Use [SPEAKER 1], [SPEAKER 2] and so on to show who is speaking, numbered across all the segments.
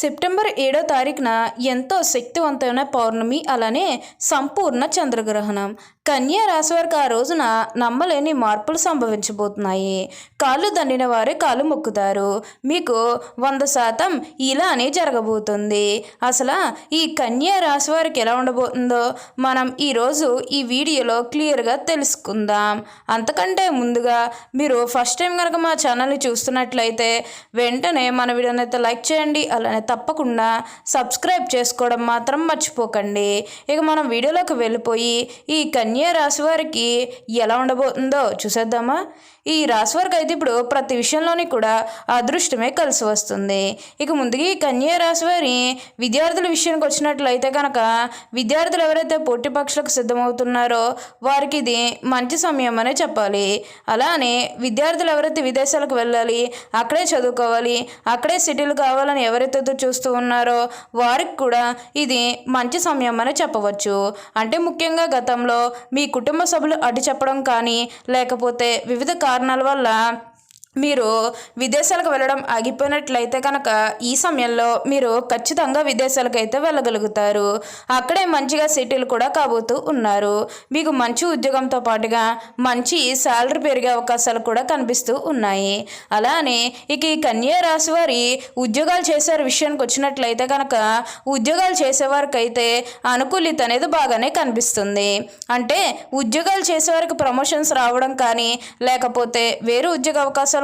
[SPEAKER 1] September ఏడో తారీఖున ఎంతో శక్తివంతమైన పౌర్ణమి అలానే సంపూర్ణ చంద్రగ్రహణం. కన్యా రాశి వారికి ఆ రోజున నమ్మలేని మార్పులు సంభవించబోతున్నాయి. కాళ్ళు దండిన వారే కాళ్ళు మొక్కుతారు. మీకు వంద శాతం ఇలానే జరగబోతుంది. అసలు ఈ కన్యా రాశి వారికి ఎలా ఉండబోతుందో మనం ఈరోజు ఈ వీడియోలో క్లియర్గా తెలుసుకుందాం. అంతకంటే ముందుగా మీరు ఫస్ట్ టైం కనుక మా ఛానల్ని చూస్తున్నట్లయితే వెంటనే మన వీడియోని అయితే లైక్ చేయండి అలానే తప్పకుండా సబ్స్క్రైబ్ చేసుకోవడం మాత్రం మర్చిపోకండి. ఇక మనం వీడియోలోకి వెళ్ళిపోయి ఈ కన్యా రాశి వారికి ఎలా ఉండబోతుందో చూసేద్దామా? ఈ రాశి వారికి అయితే ఇప్పుడు ప్రతి విషయంలోని కూడా అదృష్టమే కలిసి వస్తుంది. ఇక ముందుగా ఈ కన్యా రాశి వారి విద్యార్థుల విషయానికి వచ్చినట్లయితే కనుక విద్యార్థులు ఎవరైతే పోటీ పక్షులకు సిద్ధమవుతున్నారో వారికి ఇది మంచి సమయం అనే చెప్పాలి. అలానే విద్యార్థులు ఎవరైతే విదేశాలకు వెళ్ళాలి అక్కడే చదువుకోవాలి అక్కడే సిటీలు కావాలని ఎవరైతే చూస్తూ ఉన్నారో వారికి కూడా ఇది మంచి సమయం అని చెప్పవచ్చు. అంటే ముఖ్యంగా గతంలో మీ కుటుంబ సభ్యులు అడ్డు చెప్పడం కానీ లేకపోతే వివిధ కారణాల వల్ల మీరు విదేశాలకు వెళ్ళడం ఆగిపోయినట్లయితే కనుక ఈ సమయంలో మీరు ఖచ్చితంగా విదేశాలకు అయితే వెళ్ళగలుగుతారు. అక్కడే మంచిగా సెటిల్ కూడా కాబోతూ ఉన్నారు. మీకు మంచి ఉద్యోగంతో పాటుగా మంచి శాలరీ పెరిగే అవకాశాలు కూడా కనిపిస్తూ ఉన్నాయి. అలానే ఇక ఈ కన్యా రాశి వారి ఉద్యోగాలు చేసే విషయానికి వచ్చినట్లయితే కనుక ఉద్యోగాలు చేసేవారికి అయితే అనుకూలిత అనేది బాగానే కనిపిస్తుంది. అంటే ఉద్యోగాలు చేసేవారికి ప్రమోషన్స్ రావడం కానీ లేకపోతే వేరే ఉద్యోగ అవకాశాలు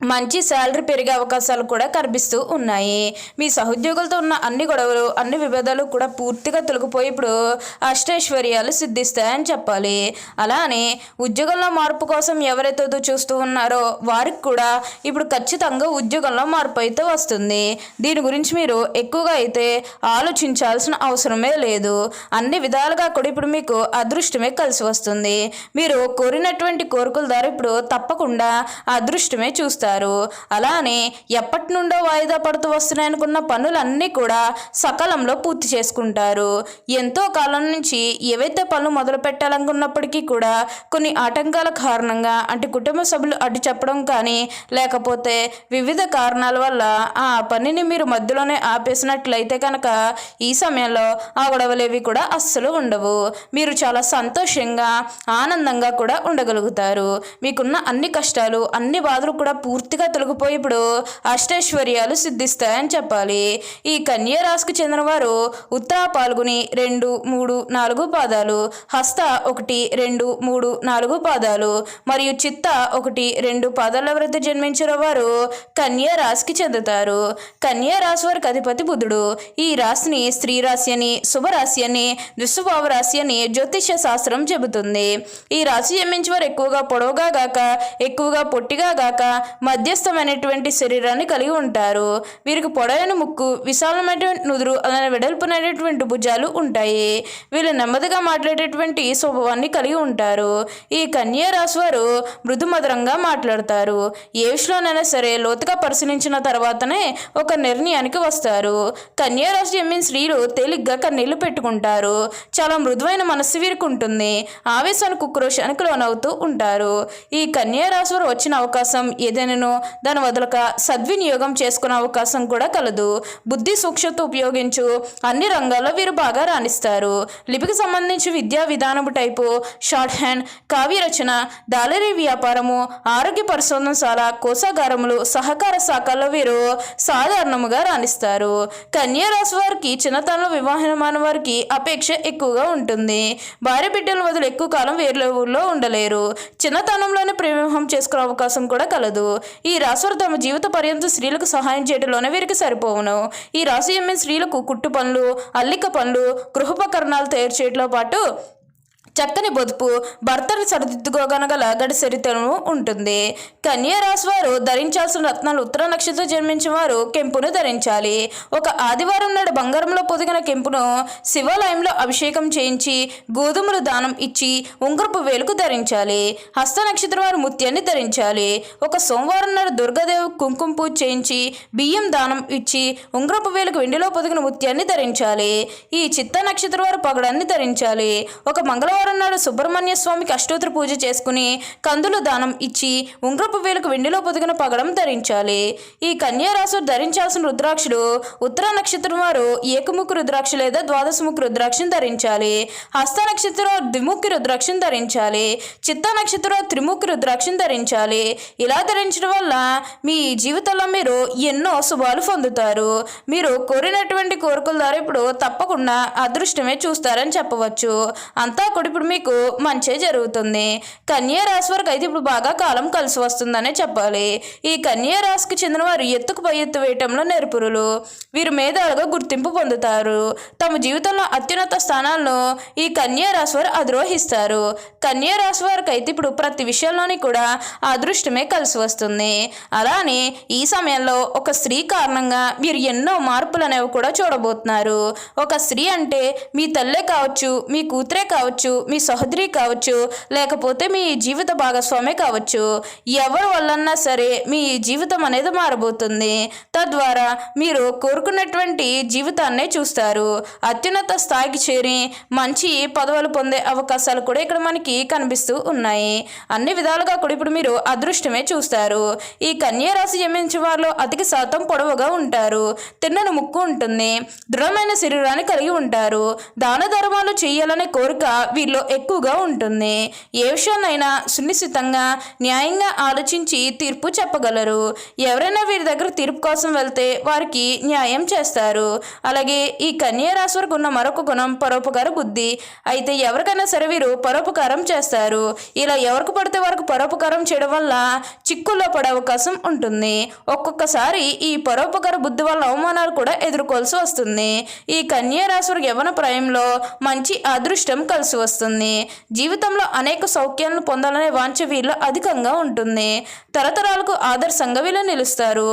[SPEAKER 1] మంచి శాలరీ పెరిగే అవకాశాలు కూడా కనిపిస్తూ ఉన్నాయి. మీ సహోద్యోగులతో ఉన్న అన్ని గొడవలు అన్ని విభేదాలు కూడా పూర్తిగా తొలగిపోయి ఇప్పుడు అష్టైశ్వర్యాలు సిద్ధిస్తాయని చెప్పాలి. అలానే ఉద్యోగంలో మార్పు కోసం ఎవరైతే చూస్తూ ఉన్నారో వారికి కూడా ఇప్పుడు ఖచ్చితంగా ఉద్యోగంలో మార్పు అయితే వస్తుంది. దీని గురించి మీరు ఎక్కువగా అయితే ఆలోచించాల్సిన అవసరమే లేదు. అన్ని విధాలుగా కూడా ఇప్పుడు మీకు అదృష్టమే కలిసి వస్తుంది. మీరు కోరినటువంటి కోరికల ద్వారా ఇప్పుడు తప్పకుండా అదృష్టమే చూస్తారు. చేస్తారు. అలానే ఎప్పటి నుండో వాయిదా పడుతూ వస్తున్నాయనుకున్న పనులన్నీ కూడా సకాలంలో పూర్తి చేసుకుంటారు. ఎంతో కాలం నుంచి ఏవైతే పనులు మొదలు పెట్టాలనుకున్నప్పటికీ కూడా కొన్ని ఆటంకాల కారణంగా అంటే కుటుంబ సభ్యులు అడ్డు చెప్పడం కానీ లేకపోతే వివిధ కారణాల వల్ల ఆ పనిని మీరు మధ్యలోనే ఆపేసినట్లయితే కనుక ఈ సమయంలో ఆ గొడవలేవి కూడా అస్సలు ఉండవు. మీరు చాలా సంతోషంగా ఆనందంగా కూడా ఉండగలుగుతారు. మీకున్న అన్ని కష్టాలు అన్ని బాధలు కూడా పూర్తిగా తొలగిపోయి ఇప్పుడు అష్టైశ్వర్యాలు సిద్ధిస్తాయని చెప్పాలి. ఈ కన్యా రాశికి చెందిన వారు ఉత్తర పాల్గొని రెండు మూడు నాలుగు పాదాలు హస్త ఒకటి రెండు మూడు నాలుగు పాదాలు మరియు చిత్త ఒకటి రెండు పాదాల వృద్ధి జన్మించిన వారు కన్యా రాశికి చెందుతారు. కన్యా రాశి వారికి అధిపతి బుధుడు. ఈ రాశిని స్త్రీ రాశి అని శుభరాశి అని విశ్వభావ రాశి అని జ్యోతిష్య శాస్త్రం చెబుతుంది. ఈ రాశి జన్మించిన వారు ఎక్కువగా పొడవుగా గాక ఎక్కువగా పొట్టిగా గాక మధ్యస్థమైనటువంటి శరీరాన్ని కలిగి ఉంటారు. వీరికి పొడవైన ముక్కు విశాలమైనటువంటి నుదురు అలానే వెడల్పునైనటువంటి భుజాలు ఉంటాయి. వీళ్ళు నెమ్మదిగా మాట్లాడేటువంటి స్వభావాన్ని కలిగి ఉంటారు. ఈ కన్యా రాశి వారు మృదుమధురంగా మాట్లాడతారు. ఏ విషయంలోనైనా సరే లోతుగా పరిశీలించిన తర్వాతనే ఒక నిర్ణయానికి వస్తారు. కన్యా రాశి జన్మిన స్త్రీలు తేలిగ్గా కన్నీళ్ళు పెట్టుకుంటారు. చాలా మృదువైన మనస్సు వీరికి ఉంటుంది. ఆవేశానికి ఉక్రోషానికి లోనవుతూ ఉంటారు. ఈ కన్యా రాశి వారు వచ్చిన అవకాశం ఏదైనా ఏదైనాను దాని వదలక సద్వినియోగం చేసుకునే అవకాశం కూడా కలదు. బుద్ధి సూక్ష్మత ఉపయోగించు అన్ని రంగాల్లో వీరు బాగా రాణిస్తారు. లిపికి సంబంధించి విద్యా విధానము టైపు షార్ట్ హ్యాండ్ కావ్య రచన దాలరీ వ్యాపారము ఆరోగ్య పరిశోధనశాల కోసాగారములు సహకార శాఖల్లో వీరు సాధారణముగా రాణిస్తారు. కన్యా రాశి వారికి చిన్నతనంలో వివాహమైన వారికి అపేక్ష ఎక్కువగా ఉంటుంది. భార్య బిడ్డల వదిలి ఎక్కువ కాలం వేరే ఊళ్ళో ఉండలేరు. చిన్నతనంలోనే ప్రవాహం చేసుకునే అవకాశం కూడా కలదు. ఈ రాశివారు తమ జీవిత పర్యంతం స్త్రీలకు సహాయం చేయడంలోనే వీరికి సరిపోవును. ఈ రాశి ఎమ్మెన్ స్త్రీలకు కుట్టు పనులు అల్లిక పనులు గృహోపకరణాలు తయారు చేయడంతో పాటు చక్కని బొదుపు భర్తను సరిదిద్దుకోగనగల గడి చరిత్రను ఉంటుంది. కన్యా రాశి వారు ధరించాల్సిన రత్నాలు ఉత్తర నక్షత్రం జన్మించిన వారు కెంపును ధరించాలి. ఒక ఆదివారం నాడు బంగారంలో పొదిగిన కెంపును శివాలయంలో అభిషేకం చేయించి గోధుమలు దానం ఇచ్చి ఉంగరపు వేలుకు ధరించాలి. హస్త నక్షత్రం వారు ముత్యాన్ని ధరించాలి. ఒక సోమవారం నాడు దుర్గాదేవి కుంకుమ పూజ చేయించి బియ్యం దానం ఇచ్చి ఉంగరపు వేలుకు వెండిలో పొదిగిన ముత్యాన్ని ధరించాలి. ఈ చిత్త నక్షత్రం వారు పగడాన్ని ధరించాలి. ఒక మంగళవారం నాడు సుబ్రహ్మణ్య స్వామికి అష్టోత్తర పూజ చేసుకుని కందులు దానం ఇచ్చి ఉంగరపు వేలకు వెండిలో పొదిగిన పగడం ధరించాలి. ఈ కన్యారాశి ధరించాల్సిన రుద్రాక్షలు ఉత్తర నక్షత్రం వారు ఏకముఖి రుద్రాక్ష లేదా ద్వాదశముఖి రుద్రాక్షను ధరించాలి. హస్త నక్షత్రం ద్విముఖి రుద్రాక్షను ధరించాలి. చిత్త నక్షత్రం త్రిముఖి రుద్రాక్షను ధరించాలి. ఇలా ధరించడం వల్ల మీ జీవితంలో మీరు ఎన్నో శుభాలు పొందుతారు. మీరు కోరినటువంటి కోరికల ద్వారా ఇప్పుడు తప్పకుండా అదృష్టమే చూస్తారని చెప్పవచ్చు. అంతా కూడా ఇప్పుడు మీకు మంచే జరుగుతుంది. కన్యా రాశి వారికి అయితే ఇప్పుడు బాగా కాలం కలిసి వస్తుందనే చెప్పాలి. ఈ కన్యా రాశికి చెందిన వారు ఎత్తుకు పై ఎత్తు వేయటంలో నెరుపురులు. వీరు మేధాలుగా గుర్తింపు పొందుతారు. తమ జీవితంలో అత్యున్నత స్థానాలను ఈ కన్యా రాశి వారు అధిరోహిస్తారు. కన్యా రాశి వారికి అయితే ఇప్పుడు ప్రతి విషయంలోని కూడా అదృష్టమే కలిసి వస్తుంది. అలానే ఈ సమయంలో ఒక స్త్రీ కారణంగా మీరు ఎన్నో మార్పులు అనేవి కూడా చూడబోతున్నారు. ఒక స్త్రీ అంటే మీ తల్లే కావచ్చు మీ కూతురే కావచ్చు మీ సహోదరి కావచ్చు లేకపోతే మీ జీవిత భాగస్వామి కావచ్చు ఎవరి వల్లన్నా సరే మీ జీవితం అనేది మారబోతుంది. తద్వారా మీరు కోరుకున్నటువంటి జీవితాన్నే చూస్తారు. అత్యున్నత స్థాయికి చేరి మంచి పదవులు పొందే అవకాశాలు కూడా ఇక్కడ మనకి కనిపిస్తూ ఉన్నాయి. అన్ని విధాలుగా కూడా ఇప్పుడు మీరు అదృష్టమే చూస్తారు. ఈ కన్యా రాశి జన్మించిన వారిలో అధిక శాతం పొడవుగా ఉంటారు. తిన్నను ముక్కు ఉంటుంది. దృఢమైన శరీరాన్ని కలిగి ఉంటారు. దాన ధర్మాలు చేయాలనే కోరిక వీరిలో ఎక్కువగా ఉంటుంది. ఏ విషయాన్నైనా సునిశ్చితంగా న్యాయంగా ఆలోచించి తీర్పు చెప్పగలరు. ఎవరైనా వీరి దగ్గర తీర్పు కోసం వెళ్తే వారికి న్యాయం చేస్తారు. అలాగే ఈ కన్యా రాశి వరకు ఉన్న మరొక గుణం పరోపకార బుద్ధి. అయితే ఎవరికైనా సరే వీరు పరోపకారం చేస్తారు. ఇలా ఎవరికి పడితే వారికి పరోపకారం చేయడం వల్ల చిక్కుల్లో పడే అవకాశం ఉంటుంది. ఒక్కొక్కసారి ఈ పరోపకార బుద్ధి వల్ల అవమానాలు కూడా ఎదుర్కోవాల్సి వస్తుంది. ఈ కన్యా రాశి వరకు యవన ప్రాయంలో మంచి అదృష్టం కలిసి వస్తుంది. జీవితంలో అనేక సౌఖ్యాలను పొందాలనే వాంఛ వీళ్ళు అధికంగా ఉంటుంది. తరతరాలకు ఆదర్శంగా వీళ్ళు నిలుస్తారు.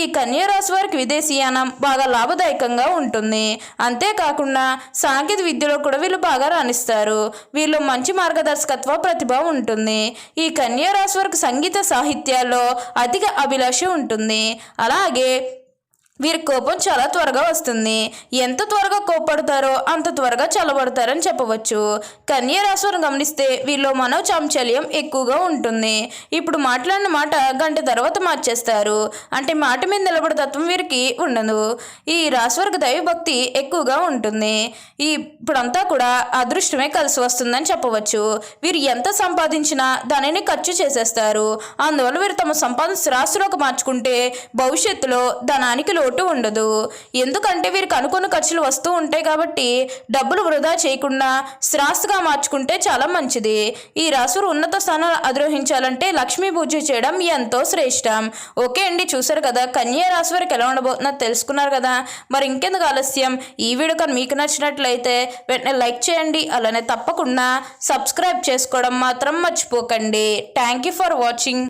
[SPEAKER 1] ఈ కన్యా రాశి వారికి విదేశీయానం బాగా లాభదాయకంగా ఉంటుంది. అంతేకాకుండా సాంకేతిక విద్యలో కూడా వీళ్ళు బాగా రాణిస్తారు. వీళ్ళు మంచి మార్గదర్శకత్వ ప్రతిభ ఉంటుంది. ఈ కన్యా రాశి వారికి సంగీత సాహిత్యాల్లో అధిక అభిలాష ఉంటుంది. అలాగే వీరి కోపం చాలా త్వరగా వస్తుంది. ఎంత త్వరగా కోపడతారో అంత త్వరగా చల్లబడతారని చెప్పవచ్చు. కన్య రాశిని గమనిస్తే వీరిలో మనో చాంచల్యం ఎక్కువగా ఉంటుంది. ఇప్పుడు మాట్లాడిన మాట గంట తర్వాత మార్చేస్తారు. అంటే మాట మీద నిలబడే తత్వం వీరికి ఉండదు. ఈ రాశివర్గ దైవభక్తి ఎక్కువగా ఉంటుంది. ఈ ఇప్పుడంతా కూడా అదృష్టమే కలిసి వస్తుందని చెప్పవచ్చు. వీరు ఎంత సంపాదించినా దానిని ఖర్చు చేసేస్తారు. అందువల్ల వీరు తమ సంపాదన స్థిరాస్తులకు మార్చుకుంటే భవిష్యత్తులో ధనానికి లోటు ఉండదు. ఎందుకంటే వీరికి అనుకున్న ఖర్చులు వస్తూ ఉంటాయి కాబట్టి డబ్బులు వృధా చేయకుండా శ్రాస్తుగా మార్చుకుంటే చాలా మంచిది. ఈ రాసులు ఉన్నత స్థానాలు అధిరోహించాలంటే లక్ష్మీ పూజ చేయడం ఎంతో శ్రేష్టం. ఓకే అండి చూసారు కదా? కన్యా రాశి వారికి ఎలా ఉండబోతుందో తెలుసుకున్నారు కదా? మరి ఇంకెందుకు ఆలస్యం? ఈ వీడియో కానీ మీకు నచ్చినట్లయితే వెంటనే లైక్ చేయండి అలానే తప్పకుండా సబ్స్క్రైబ్ చేసుకోవడం మాత్రం మర్చిపోకండి. Thank you for watching.